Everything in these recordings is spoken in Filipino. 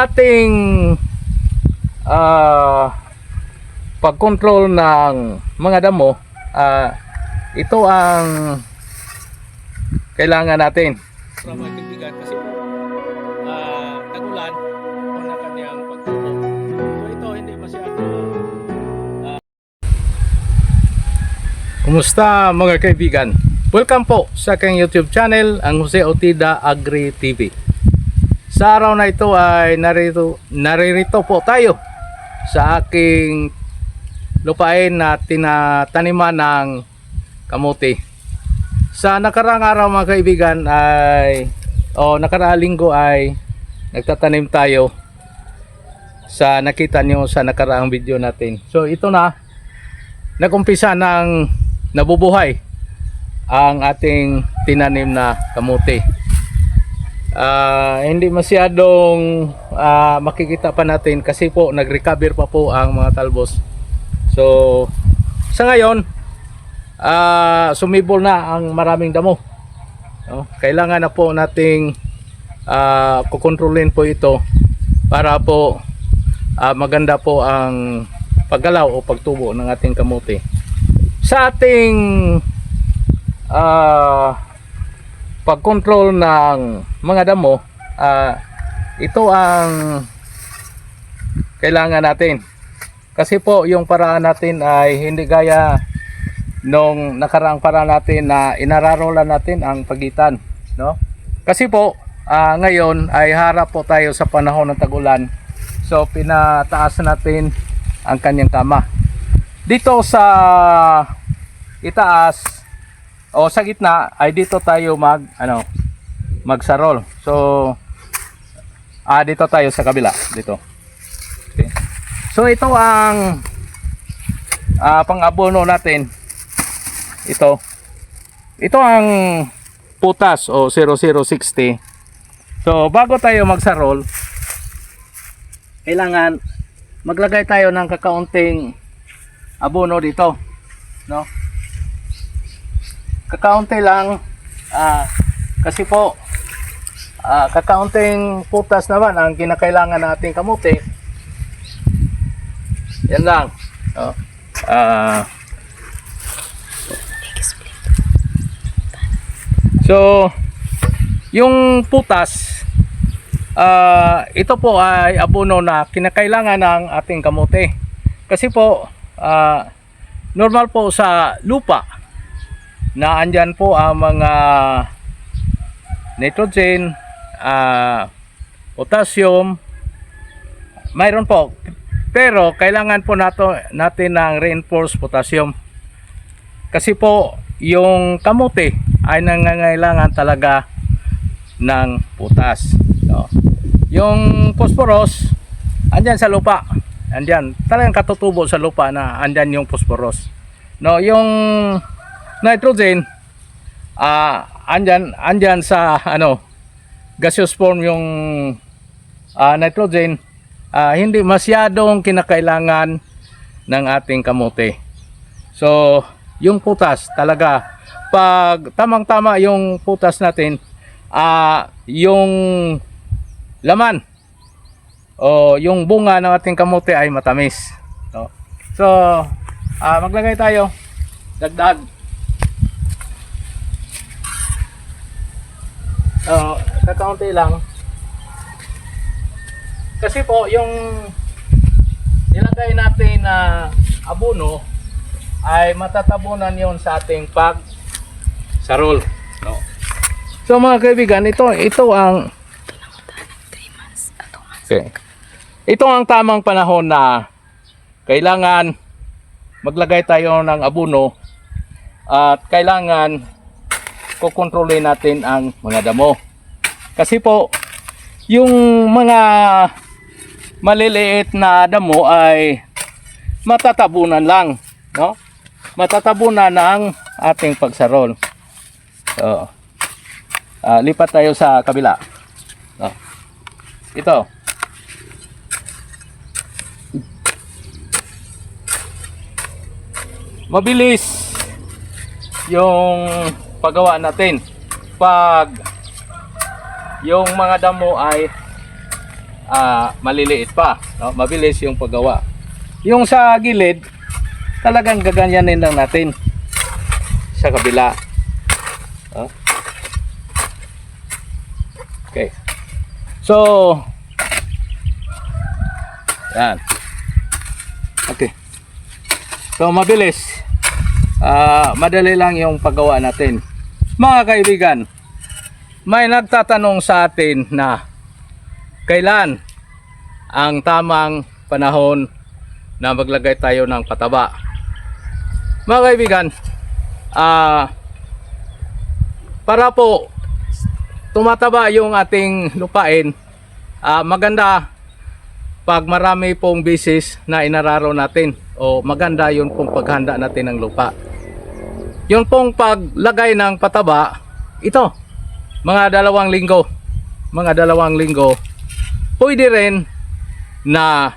ating ah pag-control ng mga damo, ah, ito ang kailangan natin. Mga kaibigan kasi ah, tagulan o na kanyang pagtubo. So ito hindi masyado Kumusta mga kaibigan? Welcome po sa aking YouTube channel, ang Jose Otida Agri TV. Sa araw na ito ay narito, naririto po tayo sa aking lupain na tinataniman ng kamuti. Sa nakaraang araw mga kaibigan ay o nakaraang linggo ay nagtatanim tayo sa nakita nyo sa nakaraang video natin. So ito na nagumpisa ng nabubuhay ang ating tinanim na kamuti. Ah, hindi masyadong ah, makikita pa natin kasi po nag-recover pa po ang mga talbos. So sa ngayon ah, sumibol na ang maraming damo. No? Kailangan na po nating ah, kukontrolin po ito para po ah, maganda po ang paggalaw o pagtubo ng ating kamuti. Sa ating ah pag-control ng mga damo, ah, ito ang kailangan natin. Kasi po yung paraan natin ay hindi gaya nung nakaraang paraan natin na inararolan natin ang pagitan, no? Kasi po ah, ngayon ay harap po tayo sa panahon ng tagulan. So pinataas natin ang kanyang kama. Dito sa itaas o sa gitna ay dito tayo mag ano magsarol. So ah dito tayo sa kabila dito. Okay. So ito ang ah, pang-abono natin. Ito. Ito ang putas o 0060. So bago tayo magsarol kailangan maglagay tayo ng kakaunting abono dito. No? Kakaunti lang. Ah, kasi po ah, kakaunting putas naman ang kinakailangan nating kamuti. Yan lang. Oh. Ah. so yung putas ah, ito po ay abono na kinakailangan ng ating kamuti. Kasi po ah, normal po sa lupa na andyan po ang mga nitrogen, ah, potassium, mayroon po. Pero kailangan po nato, natin ng reinforced potassium. Kasi po yung kamote ay nangangailangan talaga ng putas. No? Yung phosphorus, andyan sa lupa. Andyan, talagang katutubo sa lupa na andyan yung phosphorus. No, yung nitrogen ah andyan andyan sa ano gaseous form yung ah, nitrogen. Ah, hindi masyadong kinakailangan ng ating kamote. So yung putas talaga pag tamang tama yung putas natin ah yung laman o yung bunga ng ating kamote ay matamis. No? so ah, maglagay tayo. Dagdag Oo, kakaunti lang. Kasi po, yung nilagay natin na abono ay matatabunan yon sa ating pag sarol. No. So mga kaibigan, ito ito ang Okay. Ito ang tamang panahon na kailangan maglagay tayo ng abono at kailangan kukontrolin natin ang mga damo. Kasi po, yung mga maliliit na damo ay matatabunan lang, no? Matatabunan ng ating pagsarol. So, ah, lipat tayo sa kabila. No? Ito. Mabilis yung paggawa natin pag yung mga damo ay ah, maliliit pa. No? Mabilis yung paggawa. Yung sa gilid, talagang gaganyanin lang natin sa kabila. Oh. Okay. So, yan. Okay. So, mabilis. Ah, madali lang yung paggawa natin. Mga kaibigan, may nagtatanong sa atin na kailan ang tamang panahon na maglagay tayo ng pataba. Mga kaibigan, ah para po tumataba yung ating lupain, ah, maganda pag marami pong bisis na inararo natin o maganda yun pong paghanda natin ng lupa. Yun pong paglagay ng pataba, ito, mga dalawang linggo, mga dalawang linggo, pwede rin na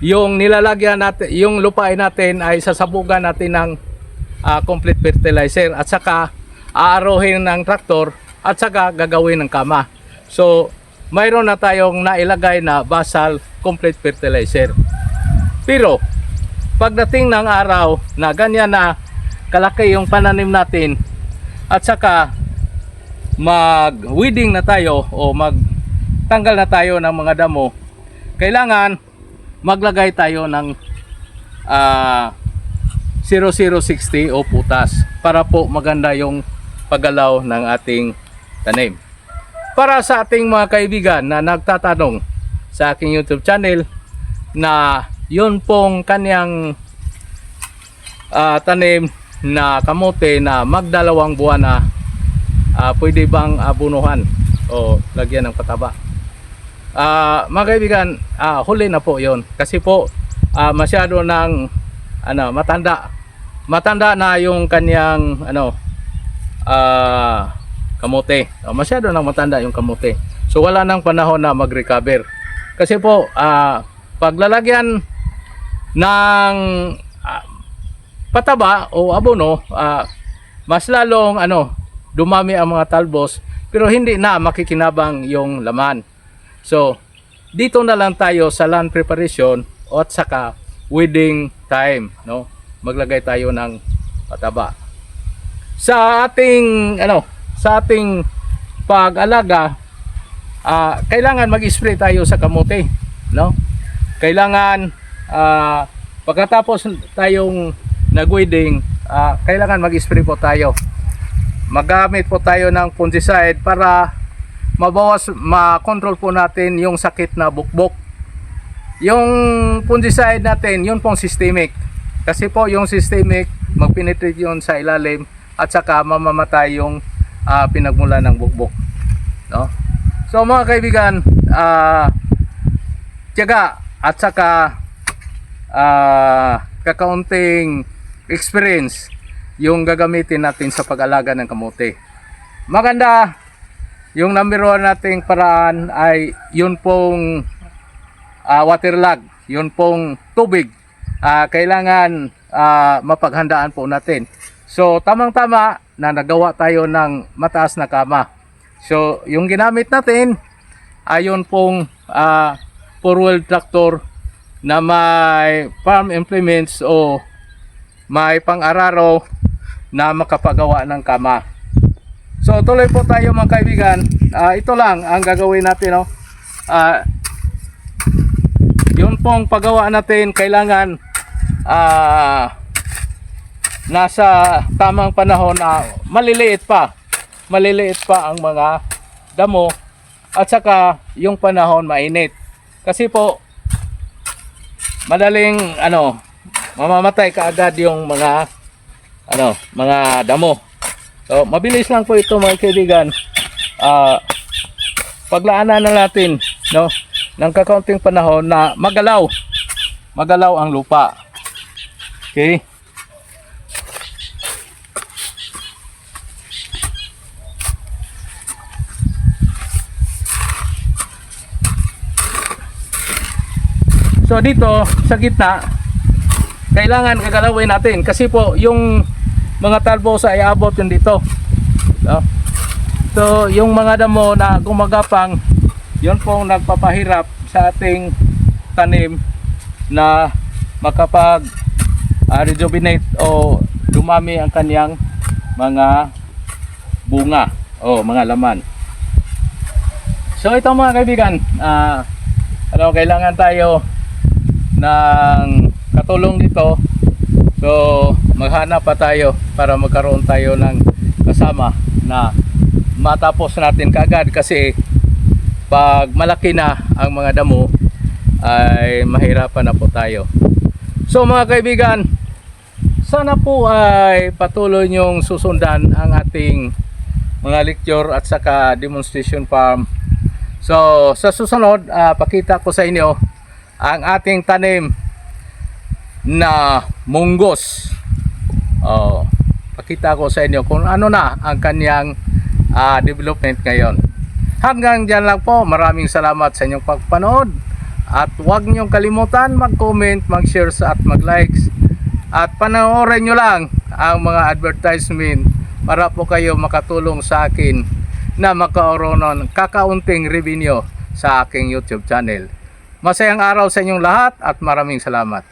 yung nilalagyan natin, yung lupain natin ay sasabugan natin ng ah, complete fertilizer at saka aarohin ng traktor at saka gagawin ng kama. So, mayroon na tayong nailagay na basal complete fertilizer. Pero, pagdating ng araw na ganyan na kalaki yung pananim natin at saka mag-weeding na tayo o magtanggal na tayo ng mga damo, kailangan maglagay tayo ng ah 0060 o putas para po maganda yung paggalaw ng ating tanim. Para sa ating mga kaibigan na nagtatanong sa aking YouTube channel na yun pong kanyang ah, tanim na kamote na magdalawang buwan na ah, pwede bang abunuhan o lagyan ng pataba. Ah, mga kaibigan, ah, huli na po 'yon kasi po ah, masyado ng ano, matanda. Matanda na yung kanyang ano ah, kamote. Ah, masyado nang matanda yung kamote. So wala nang panahon na mag-recover. Kasi po ah, paglalagyan ng ah, pataba o abono, ah, mas lalong ano, dumami ang mga talbos pero hindi na makikinabang yung laman. So, dito na lang tayo sa land preparation at saka weeding time, no? Maglagay tayo ng pataba. Sa ating ano, sa ating pag-alaga, ah, kailangan mag-spray tayo sa kamote, no? Kailangan ah, pagkatapos tayong nag-weeding, ah, kailangan mag-spray po tayo. Magamit po tayo ng fungicide para mabawas, ma-control po natin yung sakit na bukbok. Yung fungicide natin, yun pong systemic. Kasi po yung systemic, magpenetrate yun sa ilalim at saka mamamatay yung ah, pinagmula ng bukbok. No? So mga kaibigan, ah tiyaga at saka ah kakaunting experience yung gagamitin natin sa pag-alaga ng kamote. Maganda yung number one nating paraan ay yun pong ah, water lag, yun pong tubig. Ah, kailangan ah, mapaghandaan po natin. So tamang-tama na nagawa tayo ng mataas na kama. So yung ginamit natin ay yun pong ah, four-wheel tractor na may farm implements o may pang-araro na makapagawa ng kama. So tuloy po tayo mga kaibigan. Ah, ito lang ang gagawin natin. No? Ah, yun pong paggawa natin kailangan ah, nasa tamang panahon na maliliit pa. Maliliit pa ang mga damo at saka yung panahon mainit. Kasi po madaling ano mamamatay kaagad yung mga ano mga damo. So, mabilis lang po ito mga kaibigan. Ah, paglaanan na natin, no, ng kakaunting panahon na magalaw. Magalaw ang lupa. Okay? So dito sa gitna kailangan gagalawin natin kasi po yung mga talbos ay abot yun dito. No? So, yung mga damo na gumagapang, yun pong nagpapahirap sa ating tanim na makapag ah, rejuvenate o dumami ang kanyang mga bunga o mga laman. So ito mga kaibigan, ah ano, kailangan tayo ng katulong dito. So maghanap pa tayo para magkaroon tayo ng kasama na matapos natin kagad kasi pag malaki na ang mga damo ay mahirapan na po tayo. So mga kaibigan, sana po ay patuloy niyong susundan ang ating mga lecture at saka demonstration farm. So sa susunod, ah, pakita ko sa inyo ang ating tanim na munggos. Oh, pakita ko sa inyo kung ano na ang kanyang ah, development ngayon. Hanggang dyan lang po. Maraming salamat sa inyong pagpanood. At huwag niyong kalimutan mag-comment, mag-share at mag-likes. At panoorin nyo lang ang mga advertisement para po kayo makatulong sa akin na magkaroon ng kakaunting revenue sa aking YouTube channel. Masayang araw sa inyong lahat at maraming salamat.